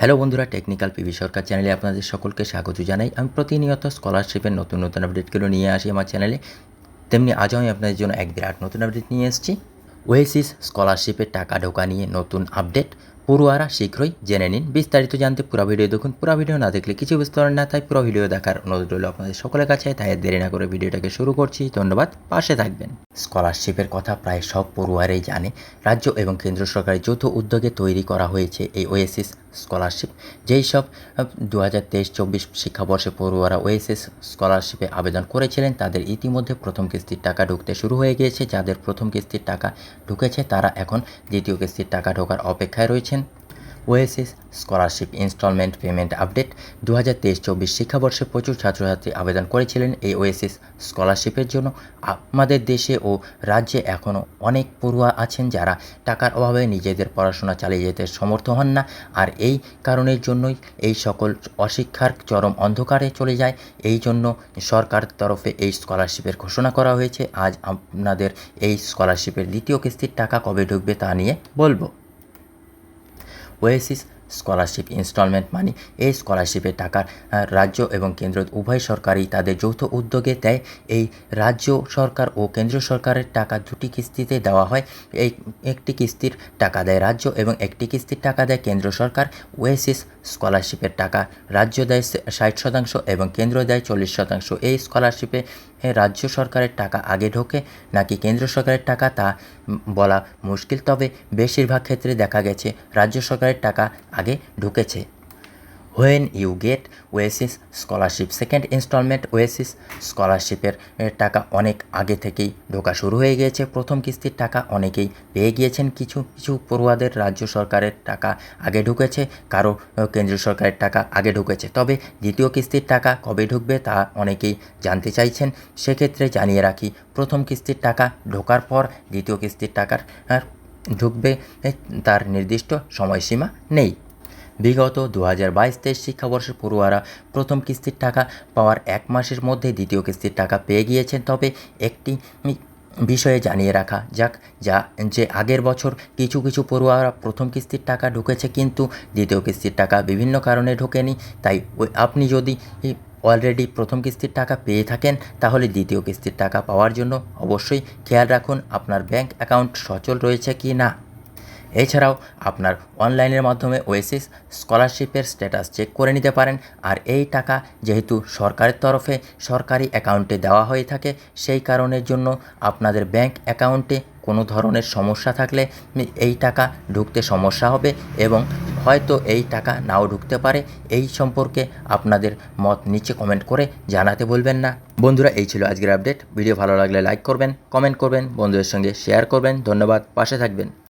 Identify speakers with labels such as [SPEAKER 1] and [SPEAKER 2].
[SPEAKER 1] Hello বন্ধুরা, technical PV সরকার চ্যানেলে আপনাদের সকলকে স্বাগত জানাই। আমি প্রতিনিয়ত স্কলারশিপের নতুন নতুন আপডেটগুলো নিয়ে আসি আমার চ্যানেলে। তেমনি আজও আমি আপনাদের জন্য এক বিরাট নতুন আপডেট নিয়ে এসেছি। ওয়েসিস স্কলারশিপের টাকা ঢোকা নিয়ে নতুন আপডেট। পড়ুয়ারা শীঘ্রই জেনে নিন। বিস্তারিত জানতে পুরো ভিডিও দেখুন। পুরো ভিডিও না দেখলে কিছু বুঝতে পারেন না, তাই পুরো ভিডিও দেখার অনুরোধ রইল আপনাদের সকলের কাছে। তাই দেরি না করে ভিডিওটাকে শুরু করছি। ধন্যবাদ। পাশে থাকবেন। স্কলারশিপের কথা প্রায় সব পড়ুয়ারাই জানে। রাজ্য এবং কেন্দ্র সরকারের যৌথ উদ্যোগে তৈরি করা হয়েছে এই ওয়েসিস স্কলারশিপ। যেই সব দু হাজার তেইশ চব্বিশ শিক্ষাবর্ষে পড়ুয়ারা ওয়েসিস স্কলারশিপে আবেদন করেছিলেন, তাদের ইতিমধ্যে প্রথম কিস্তির টাকা ঢুকতে শুরু হয়ে গিয়েছে। যাদের প্রথম কিস্তির টাকা ঢুকেছে, তারা এখন দ্বিতীয় কিস্তির টাকা ঢোকার অপেক্ষায় রয়েছেন OASIS scholarship installment payment update. দু হাজার তেইশ চব্বিশ শিক্ষাবর্ষে প্রচুর ছাত্রছাত্রী আবেদন করেছিলেন এই ওএসএস স্কলারশিপের জন্য। আমাদের দেশে ও রাজ্যে এখনও অনেক পড়ুয়া আছেন যারা টাকার অভাবে নিজেদের পড়াশোনা চালিয়ে যেতে সমর্থ হন না আর এই কারণের জন্যই এই সকল অশিক্ষার চরম অন্ধকারে চলে যায়। এই জন্য সরকার তরফে এই স্কলারশিপের ঘোষণা করা হয়েছে। আজ আপনাদের এই স্কলারশিপের দ্বিতীয় কিস্তির টাকা কবে ঢুকবে তা নিয়ে বলব। OASIS scholarship installment money. এই স্কলারশিপের টাকার রাজ্য এবং কেন্দ্র উভয় সরকারই তাদের যৌথ উদ্যোগে দেয়। এই রাজ্য সরকার ও কেন্দ্র সরকারের টাকা দুটি কিস্তিতে দেওয়া হয়। এই একটি কিস্তির টাকা দেয় রাজ্য এবং একটি কিস্তির টাকা দেয় কেন্দ্র সরকার। ওয়েসিস স্কলারশিপের টাকা রাজ্য দেয় ষাট শতাংশ এবং কেন্দ্র দেয় চল্লিশ শতাংশ। এই স্কলারশিপে রাজ্য সরকারের টাকা আগে ঢোকে নাকি কেন্দ্র সরকারের টাকা তা বলা মুশকিল। তবে বেশিরভাগ ক্ষেত্রে দেখা গেছে, রাজ্য সরকারের টাকা আগে ঢুকেছে। When you get OASIS scholarship second installment OASIS স্কলারশিপের টাকা অনেক আগে থেকেই ঢোকা শুরু হয়ে গিয়েছে। প্রথম কিস্তির টাকা অনেকেই পেয়ে গিয়েছেন। কিছু কিছু পড়ুয়াদের রাজ্য সরকারের টাকা আগে ঢুকেছে, কারও কেন্দ্রীয় সরকারের টাকা আগে ঢুকেছে। তবে দ্বিতীয় কিস্তির টাকা কবে ঢুকবে তা অনেকেই জানতে চাইছেন। সেক্ষেত্রে জানিয়ে রাখি, প্রথম কিস্তির টাকা ঢোকার পর দ্বিতীয় কিস্তির টাকার ঢুকবে তার নির্দিষ্ট সময়সীমা নেই। বিগত দু হাজার বাইশ তেইশ শিক্ষাবর্ষের পড়ুয়ারা প্রথম কিস্তির টাকা পাওয়ার এক মাসের মধ্যে দ্বিতীয় কিস্তির টাকা পেয়ে গিয়েছেন। তবে একটি বিষয়ে জানিয়ে রাখা যাক, যা যে আগের বছর কিছু কিছু পড়ুয়ারা প্রথম কিস্তির টাকা ঢুকেছে কিন্তু দ্বিতীয় কিস্তির টাকা বিভিন্ন কারণে ঢোকেনি। তাই ওই আপনি যদি অলরেডি প্রথম কিস্তির টাকা পেয়ে থাকেন, তাহলে দ্বিতীয় কিস্তির টাকা পাওয়ার জন্য অবশ্যই খেয়াল রাখুন। আপনার ব্যাংক অ্যাকাউন্ট সচল রয়েছে কি না এছাড়াও আপনার অনলাইনের মাধ্যমে ওয়েসিস স্কলারশিপের স্ট্যাটাস চেক করে নিতে পারেন। আর এই টাকা যেহেতু সরকারের তরফে সরকারি অ্যাকাউন্টে দেওয়া হয়ে থাকে, সেই কারণের জন্য আপনাদের ব্যাংক অ্যাকাউন্টে কোনো ধরনের সমস্যা থাকলে এই টাকা ঢুকতে সমস্যা হবে এবং হয়তো এই টাকা নাও ঢুকতে পারে। এই সম্পর্কে আপনাদের মত নিচে কমেন্ট করে জানাতে বলবেন না। বন্ধুরা, এই ছিল আজকের আপডেট। ভিডিও ভালো লাগলে লাইক করবেন, কমেন্ট করবেন, বন্ধুদের সঙ্গে শেয়ার করবেন। ধন্যবাদ, পাশে থাকবেন।